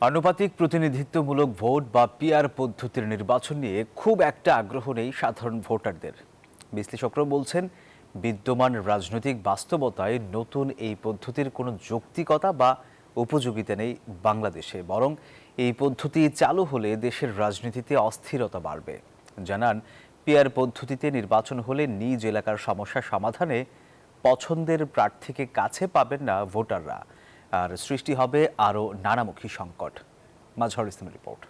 আনুপাতিক প্রতিনিধিত্বমূলক ভোট বা পিআর পদ্ধতির নির্বাচন নিয়ে খুব একটা আগ্রহ নেই সাধারণ ভোটারদের। বিশ্লেষকরা বলছেন, বিদ্যমান রাজনৈতিক বাস্তবতায় নতুন এই পদ্ধতির কোনো যৌক্তিকতা বা উপযোগিতা নেই বাংলাদেশে, বরং এই পদ্ধতি চালু হলে দেশের রাজনীতিতে অস্থিরতা বাড়বে। জানান পিআর পদ্ধতিতে নির্বাচন হলে নিজ এলাকার সমস্যা সমাধানে পছন্দের প্রার্থীকে কাছে পাবেন না ভোটাররা। আর সৃষ্টি হবে আরও নানামুখী সংকট। মাঝহর ইসলামের রিপোর্ট।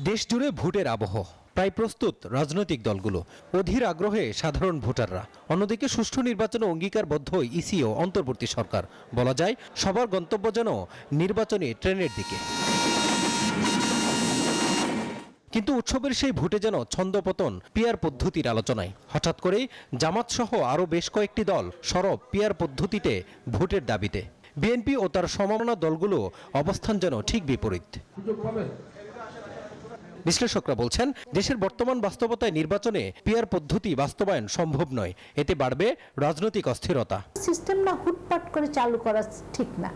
দেশ জুড়ে ভোটের আবহ, প্রায় প্রস্তুত রাজনৈতিক দলগুলো। অধীর আগ্রহে সাধারণ ভোটাররা, অন্যদিকে সুষ্ঠু নির্বাচনে অঙ্গীকারবদ্ধ ইসিও অন্তর্বর্তী সরকার। বলা যায়, সবার গন্তব্য যেন নির্বাচনী ট্রেনের দিকে। কিন্তু উৎসবের সেই ভোটে যেন ছন্দপতন পিয়ার পদ্ধতির আলোচনায়। হঠাৎ করেই জামাত সহ আরও বেশ কয়েকটি দল সরব পিয়ার পদ্ধতিতে ভোটের দাবিতে। বিএনপি ও তার সমমনা দলগুলো অবস্থান যেন ঠিক বিপরীত। বিশ্লেষকরা বলছেন, দেশের বর্তমান বাস্তবতায় নির্বাচনে পিয়ার পদ্ধতি বাস্তবায়ন সম্ভব নয়। এতে বাড়বে রাজনৈতিক অস্থিরতা। সিস্টেম না হুটপাট করে চালু করা ঠিক না।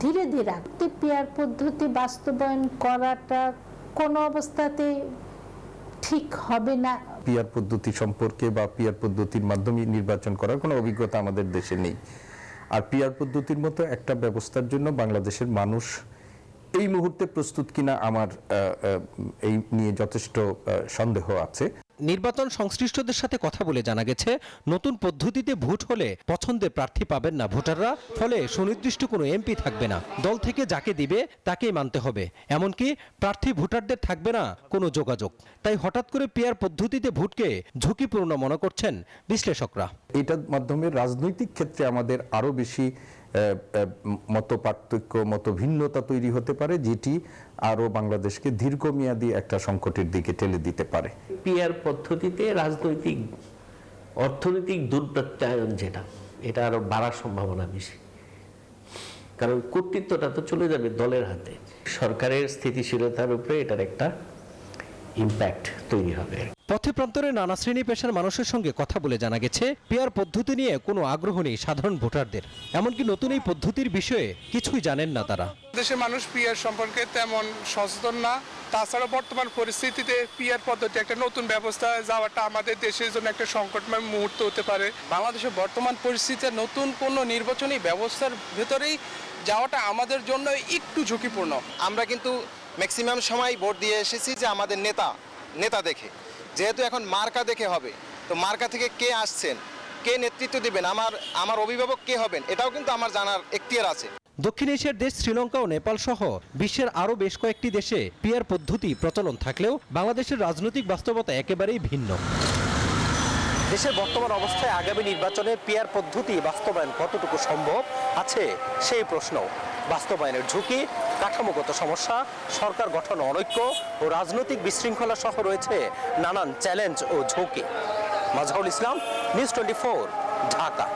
ধীরে ধীরে পিয়ার পদ্ধতি বাস্তবায়ন করাটা কোনো অবস্থাতে ঠিক হবে না। পিয়ার পদ্ধতি সম্পর্কে বা পিয়ার পদ্ধতির মাধ্যমে নির্বাচন করার কোনো অভিজ্ঞতা আমাদের দেশে নেই। আর পিয়ার পদ্ধতির মতো একটা ব্যবস্থার জন্য বাংলাদেশের মানুষ এই মুহূর্তে প্রস্তুত কিনা আমার এই নিয়ে যথেষ্ট সন্দেহ আছে। নির্বাচন সংশ্লিষ্টদের সাথে কথা বলে জানা গেছে নতুন পদ্ধতিতে ভোট হলে পছন্দের প্রার্থী পাবেন না ভোটাররা ফলে সুনির্দিষ্ট কোনো এমপি থাকবে না। দল থেকে যাকে দিবে তাকেই মানতে হবে। এমনকি প্রার্থী ভোটারদের থাকবে না কোনো যোগাযোগ। তাই হঠাৎ করে পেয়ার পদ্ধতিতে ভোটকে ঝুঁকিপূর্ণ মনে করছেন বিশ্লেষকরা। এটার মাধ্যমে রাজনৈতিক ক্ষেত্রে আমাদের আরও বেশি মত পার্থক্য মত ভিন্নতা তৈরি হতে পারে, যেটি আরও বাংলাদেশকে দীর্ঘমেয়াদী একটা সংকটের দিকে ঠেলে দিতে পারে। পিয়ার পদ্ধতিতে রাজনৈতিক, অর্থনৈতিক দুর্বৃত্তায়ন যেটা, এটা আরও বাড়ার সম্ভাবনা বেশি। কারণ কর্তৃত্বটা তো চলে যাবে দলের হাতে। সরকারের স্থিতিশীলতার উপরে এটার একটা ইম্প্যাক্ট তৈরি হবে। পথে প্রান্তরে নানা শ্রেণি পেশার মানুষের সঙ্গে কথা বলে জানা গেছে পেয়ার পদ্ধতি নিয়ে কোনো আগ্রহ নেই সাধারণ ভোটারদের। এমনকি নতুন এই পদ্ধতির বিষয়ে কিছুই জানেন না তারা। দেশের মানুষ পিয়ার সম্পর্কে তেমন সচেতন না। তাছাড়া বর্তমান পরিস্থিতিতে পিয়ার পদ্ধতি একটা নতুন ব্যবস্থা যাওয়াটা আমাদের দেশের জন্য একটা সংকটময় মুহূর্ত হতে পারে। বাংলাদেশের বর্তমান পরিস্থিতিতে নতুন কোনো নির্বাচনী ব্যবস্থার ভেতরেই যাওয়াটা আমাদের জন্য একটু ঝুঁকিপূর্ণ। আমরা কিন্তু ম্যাক্সিমাম সময় ভোট দিয়ে এসেছি যে আমাদের নেতা নেতা দেখে। যেহেতু এখন মার্কা দেখে হবে তো মার্কা থেকে কে আসছেন কে নেতৃত্ব দিবেন আমার আমার অভিভাবক কে হবেন এটাও কিন্তু আমার জানার এখতিয়ার আছে। দক্ষিণ এশিয়ার দেশ শ্রীলঙ্কা ও নেপাল সহ বিশ্বের আরও বেশ কয়েকটি দেশে পিয়ার পদ্ধতি প্রচলন থাকলেও বাংলাদেশের রাজনৈতিক বাস্তবতা একেবারেই ভিন্ন। দেশের বর্তমান অবস্থায় আগামী নির্বাচনে পিয়ার পদ্ধতি বাস্তবায়ন কতটুকু সম্ভব আছে সেই প্রশ্ন বাস্তবায়নের ঝুঁকি, কাঠামোগত সমস্যা, সরকার গঠন অনৈক্য ও রাজনৈতিক বিশৃঙ্খলা সহ রয়েছে নানান চ্যালেঞ্জ ও ঝুঁকি। Mazharul Islam, news twenty Dhaka.